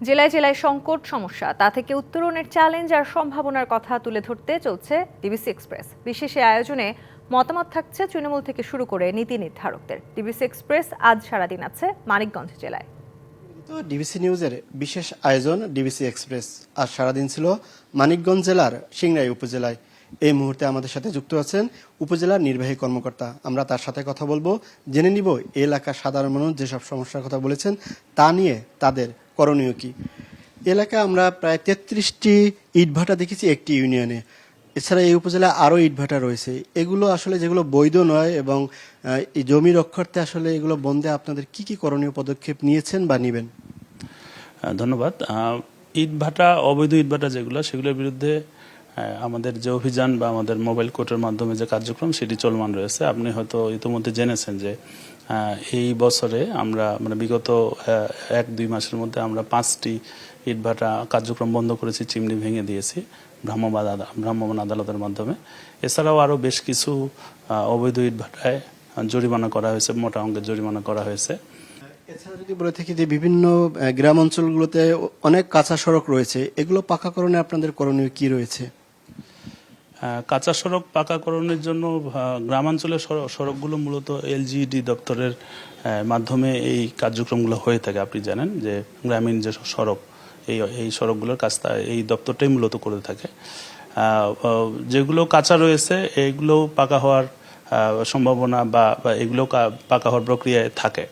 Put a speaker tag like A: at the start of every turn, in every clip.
A: জেলায় জেলায় সংকট, সমস্যা, তা থেকে উত্তরণের চ্যালেঞ্জ আর সম্ভাবনার কথা তুলে ধরতে চলছে ডিবিসি এক্সপ্রেস বিশেষ আয়োজনে মতামত থাকছে তৃণমূল থেকে শুরু করে নীতি নির্ধারকদের। ডিবিসি এক্সপ্রেস আজ সারাদিন আছে মানিকগঞ্জ জেলায়।
B: তো ডিবিসি নিউজের বিশেষ আয়োজন ডিবিসি এক্সপ্রেস আজ সারাদিন ছিল মানিকগঞ্জ জেলার সিংরাই উপজেলায়। এই মুহূর্তে আমাদের সাথে যুক্ত আছেন উপজেলার নির্বাহী কর্মকর্তা। আমরা তার সাথে কথা বলব। জেনে নিব এলাকার সাধারণ মানুষ যেসব সমস্যার কথা বলেছেন, তা নিয়ে তাদের করণীয় কি? এলাকা আমরা প্রায় তেত্রিশটি ইটভাটা দেখেছি একটি ইউনিয়নে। এছাড়া এই উপজেলায় আরও ইটভাটা রয়েছে। এগুলো আসলে যেগুলো বৈধ নয় এবং জমি রক্ষার্থে আসলে এগুলো বন্ধে আপনাদের কি কি করণীয় পদক্ষেপ নিয়েছেন বা নেবেন?
C: ধন্যবাদ। আহ, ইট ভাটা অবৈধ ইট ভাটা যেগুলো সেগুলোর বিরুদ্ধে আমাদের যে অভিযান বা আমাদের মোবাইল কোর্টের মাধ্যমে যে কার্যক্রম সেটি চলমান রয়েছে। আপনি হয়তো ইতিমধ্যে জেনেছেন যে এই বছরে আমরা মানে বিগত এক, দুই মাসের মধ্যে আমরা পাঁচটি ইট ভাটা কার্যক্রম বন্ধ করেছি, চিমনি ভেঙে দিয়েছি, ভ্রাম্যমাণ আদা- ভ্রাম্যমাণ আদালতের মাধ্যমে। এছাড়াও আরও বেশ কিছু অবৈধ ইটভাটায় জরিমানা করা হয়েছে, মোটা অঙ্কের জরিমানা করা হয়েছে।
B: এছাড়া যদি বলে থাকি যে বিভিন্ন গ্রাম অঞ্চলগুলোতে অনেক কাঁচা সড়ক রয়েছে, এগুলো পাকাকরণে আপনাদের করণীয় কি রয়েছে?
C: কাঁচা সড়ক পাকাকরণের জন্য গ্রামাঞ্চলের সড়ক- সড়কগুলো মূলত এলজিডি দপ্তরের মাধ্যমে এই কার্যক্রমগুলো হয়ে থাকে। আপনি জানেন যে গ্রামীণ যে সড়ক, এই এই সড়কগুলোর কাজটা এই দপ্তরটাই মূলত করে থাকে। যেগুলো কাঁচা রয়েছে এইগুলো পাকা হওয়ার সম্ভাবনা বা এগুলো পাকা হওয়ার প্রক্রিয়ায় থাকে।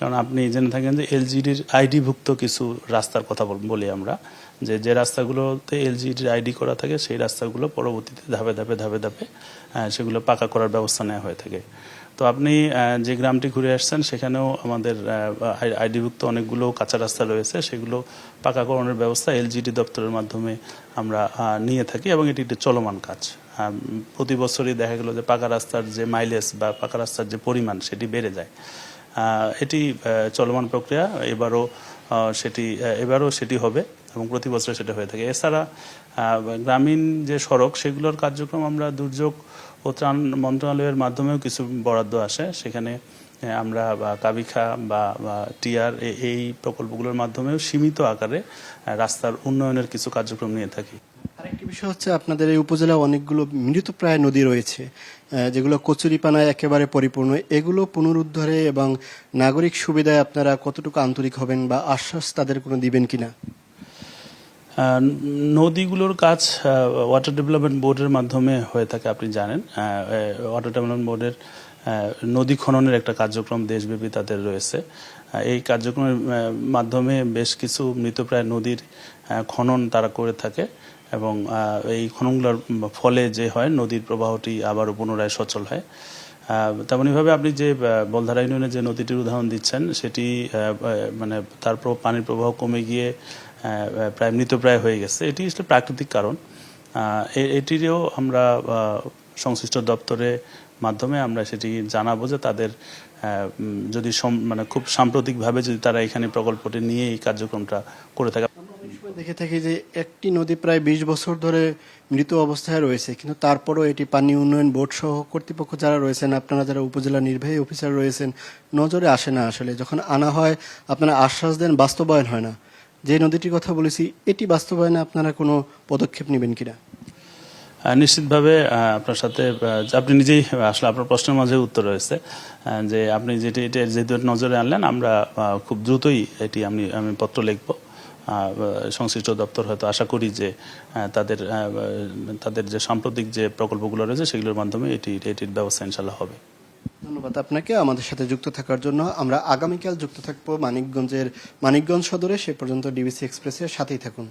C: কারণ আপনি জেনে থাকেন যে এলজিডির আইডিভুক্ত কিছু রাস্তার কথা বল- আমরা, যে যে রাস্তাগুলোতে এলজিডির আইডি করা থাকে, সেই রাস্তাগুলো পরবর্তীতে ধাপে ধাপে ধাপে ধাপে সেগুলো পাকা করার ব্যবস্থা নেওয়া হয়ে থাকে। তো আপনি যে গ্রামটি ঘুরে আসছেন, সেখানেও আমাদের আইডিভুক্ত অনেকগুলো কাঁচা রাস্তা রয়েছে, সেগুলো পাকাকরণের ব্যবস্থা এলজিডি দপ্তরের মাধ্যমে আমরা নিয়ে থাকি এবং এটি একটি চলমান কাজ। প্রতি বছরই দেখা গেল যে পাকা রাস্তার যে মাইলেজ বা পাকা রাস্তার যে পরিমাণ, সেটি বেড়ে যায়। এটি চলমান প্রক্রিয়া, এবারও সেটি এবারও সেটি হবে এবং প্রতি বছর সেটা হয়ে থাকে। এছাড়া গ্রামীণ যে সড়ক, সেগুলোর কার্যক্রম আমরা দুর্যোগ ও ত্রাণ মন্ত্রণালয়ের মাধ্যমেও কিছু বরাদ্দ আসে। সেখানে আমরা কাবিখা বা বা টিআর এই প্রকল্পগুলোর মাধ্যমেও সীমিত আকারে রাস্তার উন্নয়নের কিছু কার্যক্রম নিয়ে থাকি।
B: আরেকটি বিষয় হচ্ছে আপনাদের এই উপজেলায় অনেকগুলো মৃতপ্রায় নদী রয়েছে যেগুলো কচুরিপানায় একেবারে পরিপূর্ণ। এগুলো পুনরুদ্ধারে এবং নাগরিক সুবিধায় আপনারা কতটুকু আন্তরিক হবেন বা আশ্বাস তাদের কোনো দিবেন কিনা?
C: নদীগুলোর কাজ ওয়াটার ডেভেলপমেন্ট বোর্ডের মাধ্যমে হয়ে থাকে, আপনি জানেন। ওয়াটার ডেভেলপমেন্ট বোর্ডের নদী খননের একটা কার্যক্রম দেশব্যাপী তাদের রয়েছে। এই কার্যক্রমের মাধ্যমে বেশ কিছু মৃতপ্রায় নদীর খনন তারা করে থাকে। এবং এই খননগুলোর ফলে যে হয় নদীর প্রবাহটি আবারও পুনরায় সচল হয়। তেমনইভাবে আপনি যে বলধারা ইউনিয়নের যে নদীটির উদাহরণ দিচ্ছেন, সেটি মানে তার পানির প্রবাহ কমে গিয়ে প্রায় মৃতপ্রায় হয়ে গেছে। এটি আসলে প্রাকৃতিক কারণ। এটিরও আমরা সংশ্লিষ্ট দপ্তরের মাধ্যমে আমরা সেটি জানাব যে তাদের যদি মানে খুব সাম্প্রতিকভাবে যদি তারা এখানে প্রকল্পটি নিয়ে এই কার্যক্রমটা করে থাকে
B: দেখে থাকি যে একটি নদী প্রায় বিশ বছর ধরে মৃত অবস্থায় রয়েছে, কিন্তু তারপরও এটি পানি উন্নয়ন বোর্ড সহ কর্তৃপক্ষ যারা রয়েছেন, আপনারা যারা উপজেলা নির্বাহী অফিসার রয়েছেন, নজরে আসে না আসলে। যখন আনা হয়, আপনারা আশ্বাস দেন, বাস্তবায়ন হয় না। যে নদীটির কথা বলেছি, এটি বাস্তবায়নে আপনারা কোনো পদক্ষেপ নেবেন কিনা?
C: নিশ্চিতভাবে আপনার সাথে আপনি নিজেই আসলে আপনার প্রশ্নের মাঝে উত্তর রয়েছে যে আপনি যেটি, এটা যেহেতু নজরে আনলেন, আমরা খুব দ্রুতই এটি আমি আমি পত্র লিখব। সংশ্লিষ্ট দপ্তর হয়তো আশা করি যে তাদের তাদের যে সাম্প্রতিক যে প্রকল্পগুলো রয়েছে সেগুলোর মাধ্যমে এটি, এটির ব্যবস্থা ইনশাল্লাহ হবে।
B: ধন্যবাদ আপনাকে। আমাদের সাথে যুক্ত থাকার জন্য আমরা আগামীকাল যুক্ত থাকব মানিকগঞ্জের মানিকগঞ্জ সদরে। সে পর্যন্ত ডিবিসি এক্সপ্রেসের সাথেই থাকুন।